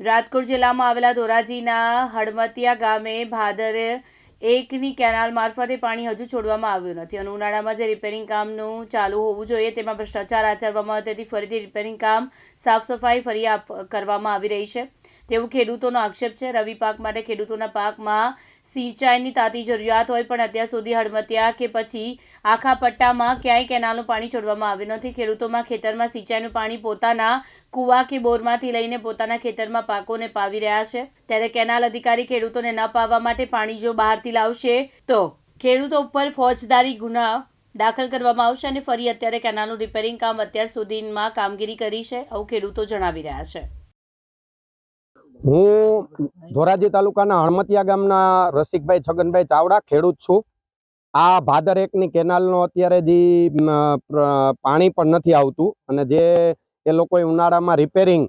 રાજકોટ જિલ્લામાં આવેલા ધોરાજીના હડમતિયા ગામે ભાદર એકની કેનાલ મારફતે પાણી હજુ છોડવામાં આવ્યું નથી. અને ઉનાળામાં જે રિપેરિંગ કામનું ચાલુ હોવું જોઈએ તેમાં ભ્રષ્ટાચાર આચરવામાં તેથી ફરીથી રિપેરિંગ કામ સાફ સફાઈ ફરી કરવામાં આવી રહી છે. તેવું ખેડૂતોનો આક્ષેપ છે. રવિ પાક માટે ખેડૂતોના પાકમાં સિંચાઈની તાતી જરૂરિયાત હોય પણ અત્યાર સુધી હડમતિયા કે પછી આખા પટ્ટામાં ક્યાંય કેનાલનું પાણી છોડવામાં આવ્યું નથી. ખેડૂતોમાં ખેતરમાં સિંચાઈનું પાણી પોતાના કૂવા કે બોરમાંથી લઈને પોતાના ખેતરમાં પાકોને પાવી રહ્યા છે. ત્યારે કેનાલ અધિકારી ખેડૂતોને ન પાવા માટે પાણી જો બહારથી લાવશે તો ખેડૂતો ઉપર ફોજદારી ગુના દાખલ કરવામાં આવશે અને ફરી અત્યારે કેનાલનું રિપેરિંગ કામ અત્યાર સુધીમાં કામગીરી કરી છે, આવું ખેડૂતો જણાવી રહ્યા છે. હું ધોરાજી તાલુકાના હણમતિયા ગામના રસિકભાઈ છગનભાઈ ચાવડા ખેડૂત છું. આ ભાદર એકની કેનાલનો અત્યારે જે પાણી પણ નથી આવતું અને જે એ લોકોએ ઉનાળામાં રિપેરિંગ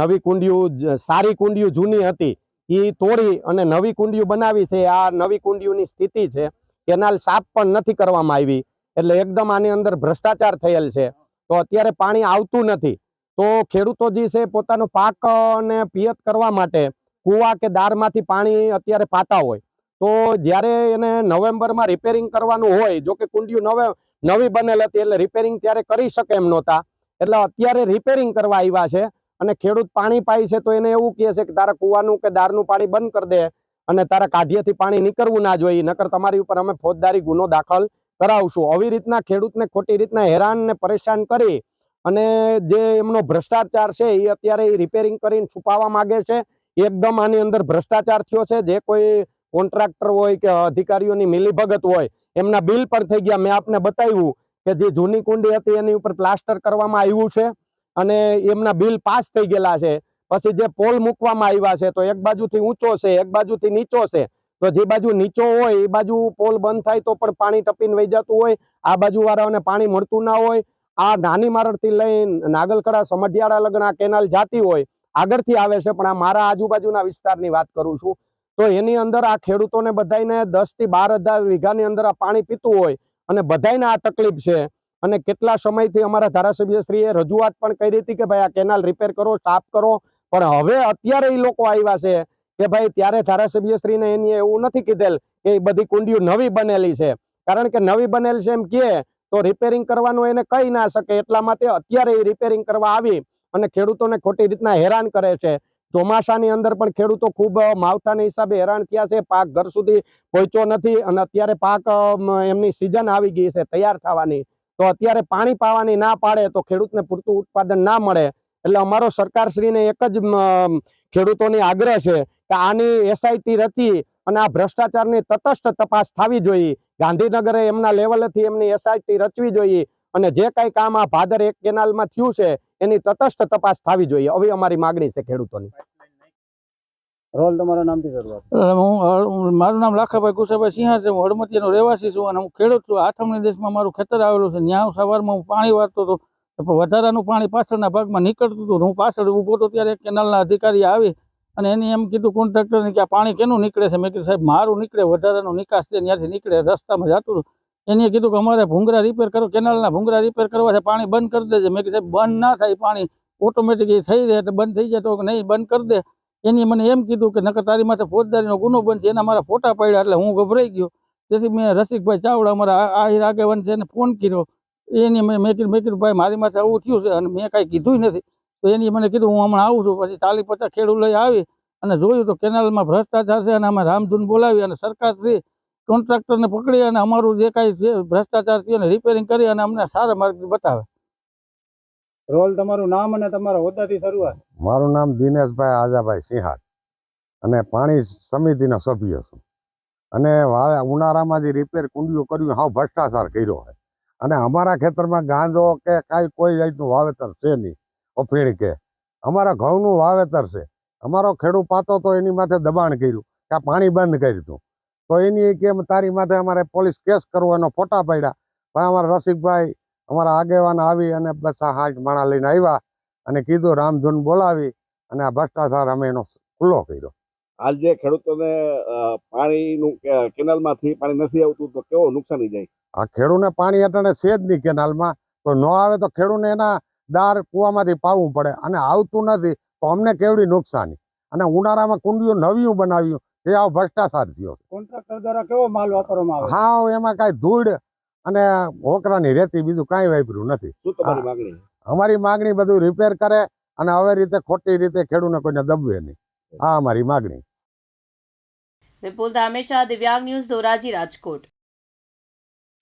નવી કુંડિયું સારી કુંડિયું જૂની હતી એ તોડી અને નવી કુંડિયું બનાવી છે. આ નવી કુંડિયુંની સ્થિતિ છે. કેનાલ સાફ પણ નથી કરવામાં આવી, એટલે એકદમ આની અંદર ભ્રષ્ટાચાર થયેલ છે. તો અત્યારે પાણી આવતું નથી. તો ખેડૂતો જે છે પોતાનો પાક અ, ને પિયત કરવા માટે કૂવા કે દારમાંથી પાણી અત્યારે પાતા હોય. તો જ્યારે એને નવેમ્બરમાં રિપેરિંગ કરવાનું હોય જો કે કુંડિયું નવે નવી બનેલ હતી એટલે રિપેરિંગ ત્યારે કરી શકે એમ નહોતા. એટલે અત્યારે રિપેરિંગ કરવા આવ્યા છે અને ખેડૂત પાણી પાય છે તો એને એવું કહે છે કે તારા કૂવાનું કે દારનું પાણી બંધ કરી દે અને તારા કાઢિયાથી પાણી નીકળવું ના જોઈએ નકર તમારી ઉપર અમે ફોજદારી ગુનો દાખલ કરાવશું. આવી રીતના ખેડૂતને ખોટી રીતના હેરાન ને પરેશાન કરી અને જે એમનો ભ્રષ્ટાચાર છે એ અત્યારે એ રિપેરિંગ કરીને છુપાવવા માગે છે. એકદમ આની અંદર ભ્રષ્ટાચાર થયો છે. જે કોઈ કોન્ટ્રાક્ટર હોય કે અધિકારીઓની મિલીભગત હોય, એમના બિલ પર થઈ ગયા. મેં આપને બતાવ્યું કે જે જૂની કુંડી હતી એની ઉપર પ્લાસ્ટર કરવામાં આવ્યું છે અને એમના બિલ પાસ થઈ ગયેલા છે. પછી જે પોલ મૂકવામાં આવ્યા છે, તો એક બાજુથી ઊંચો છે, એક બાજુથી નીચો છે. તો જે બાજુ નીચો હોય, એ બાજુ પોલ બંધ થાય તો પણ પાણી ટપીને વહી જતું હોય. આ બાજુ વાળાઓને પાણી મળતું ના હોય. આ નાની મારડથી લઈને નાગલકડા સમઢિયાળા લગ્ન કેનાલ જાતી હોય, આગળથી આવે છે. પણ આ મારા આજુબાજુના વિસ્તારની વાત કરું છું. તો એની અંદર આ ખેડૂતોને બધાને દસથી બાર વીઘાની અંદર આ પાણી પીતું હોય અને બધાને આ તકલીફ છે. અને કેટલા સમયથી અમારા ધારાસભ્યશ્રીએ રજૂઆત પણ કરી હતી કે ભાઈ આ કેનાલ રિપેર કરો, સાફ કરો. પણ હવે અત્યારે એ લોકો આવ્યા છે કે ભાઈ ત્યારે ધારાસભ્યશ્રીને એની એવું નથી કીધેલ કે એ બધી કુંડીઓ નવી બનેલી છે. કારણ કે નવી બનેલ છે એમ કે તો રિપેરિંગ કરવાનું એને કહી ના શકે એટલા માટે અત્યારે રિપેરિંગ કરવા આવી અને ખેડૂતોને ખોટી રીતના હેરાન કરે છે. ચોમાસાની અંદર પણ ખેડૂતો ખૂબ માવઠાના હિસાબે હેરાન થયા છે. પાક ઘર સુધી પહોંચ્યો નથી અને અત્યારે પાક એમની સિઝન આવી ગઈ છે તૈયાર થવાની. તો અત્યારે પાણી પાવાની ના પાડે તો ખેડૂતને પૂરતું ઉત્પાદન ના મળે. એટલે અમારો સરકારશ્રીને એક જ ખેડૂતોની આગ્રહ છે કે આની એસઆઈટી રચી અને આ ભ્રષ્ટાચારની તટસ્થ તપાસ થવી જોઈએ. ગાંધીનગરે એમના લેવલેથી એમની એસઆઈટી રચવી જોઈએ અને જે કઈ કામ આ ભાદર એક કેનાલમાં થયું છે એની તટસ્થ તપાસ થવી જોઈએ. આવી અમારી માગણી છે ખેડૂતોની. રોલ તમારા નામથી શરૂઆત હું મારું નામ લાખાભાઈ કુસાભાઈ સિંહા છે. હું હળમતિયાનો રહેવાસી છું અને હું ખેડૂત છું. આથમણી દેશમાં મારું ખેતર આવેલું છે. ત્યાં સવારમાં હું પાણી વાળતો હતો. વધારાનું પાણી પાછળના ભાગમાં નીકળતું હતું. હું પાછળ ઊભો હતો ત્યારે એક કેનાલના અધિકારી આવી અને એને એમ કીધું કોન્ટ્રાક્ટરને કે આ પાણી કેનું નીકળે છે? મેં કીધું, સાહેબ, મારું નીકળે, વધારાનો નિકાસ છે, ત્યાંથી નીકળે, રસ્તામાં જતું એને કીધું કે અમારે ભૂંગરા રિપેર કરો કેનાલના ભૂંગરા રિપેર કરવા છે, પાણી બંધ કરી દેજે. મેં કીધું, સાહેબ, બંધ ના થાય પાણી. ઓટોમેટિક થઈ રહે એટલે બંધ થઈ જાય તો નહીં, બંધ કરી દે. એની મને એમ કીધું કે નકર તારી માથે ફોજદારીનો ગુનો બનશે, એના મારા ફોટા પડ્યા એટલે હું ગભરાઈ ગયો. તેથી મેં રસિકભાઈ ચાવડા અમારા આહિર આગેવાન છે એને ફોન કર્યો. એની મેં મેં કીધું મેં કીધું, ભાઈ, મારી માથે આવું થયું છે અને મેં કાંઈ કીધું નથી. તો એની મને કીધું, હું હમણાં આવું છું, પછી ચાલી પચાસ ખેડૂત લઈ આવી અને જોયું તો કેનાલમાં ભ્રષ્ટાચાર છે અને અમે રામધૂન બોલાવી અને સરકાર શ્રી કોન્ટ્રાક્ટરને પકડી અને અમારું જે કાંઈ ભ્રષ્ટાચાર થયો એને રિપેરિંગ કરી અને અમને સારા માર્ગ બતાવે. રોલ તમારું નામ અને તમારા હોદ્દાથી શરૂઆત. મારું નામ દિનેશભાઈ આજાભાઈ સિંહાર અને પાણી સમિતિના સભ્ય છું. અને ઉનાળામાં જે રિપેર કુંડીઓ કર્યું, હાવ ભ્રષ્ટાચાર કર્યો છે. અને અમારા ખેતરમાં ગાંજો કે કાંઈ કોઈ જાતનું વાવેતર છે નહીં. ઓફીણ કે અમારા ઘઉંનું વાવેતર છે. અમારો ખેડૂત પાતો તો એની માથે દબાણ કર્યું કે આ પાણી બંધ કરી દીધું તો એની કેમ તારી માથે અમારે પોલીસ કેસ કરવો એનો ફોટા પાડ્યા. પણ અમારા રસિકભાઈ અમારા આગેવાન આવી અને બસ હાથ માણા લઈને આવ્યા અને કીધું રામધૂન બોલાવી અને આ ભ્રષ્ટાચાર અમે એનો ખુલ્લો કર્યો. હાલ જે ખેડૂતોને પાણીનું કેનાલમાંથી પાણી નથી આવતું તો કેવો નુકસાની જાય? આ ખેડૂને પાણી અટાણે છે જ નહીં કેનાલમાં. તો ન આવે તો ખેડૂને એના દાર કૂવામાંથી પાવું પડે અને આવતું નથી તો અમને કેવડી નુકસાની? અને ઉનાળામાં કુંડીઓ નવીયું બનાવ્યું એ આવો ભ્રષ્ટાચાર થયો. કોન્ટ્રાક્ટર દ્વારા કેવો માલ વાપરવામાં આવે? હા એમાં કાંઈ ધૂળ અને હોકરાની રેતી બીજું કાંઈ વાપર્યું નથી. અમારી માગણી બધું રિપેર કરે અને હવે રીતે ખોટી રીતે ખેડૂતને કોઈને દબવે નહીં. આ અમારી માગણી. વિપુલ ધામેશા દિવ્યાંગ ન્યૂઝ ધોરાજી રાજકોટ.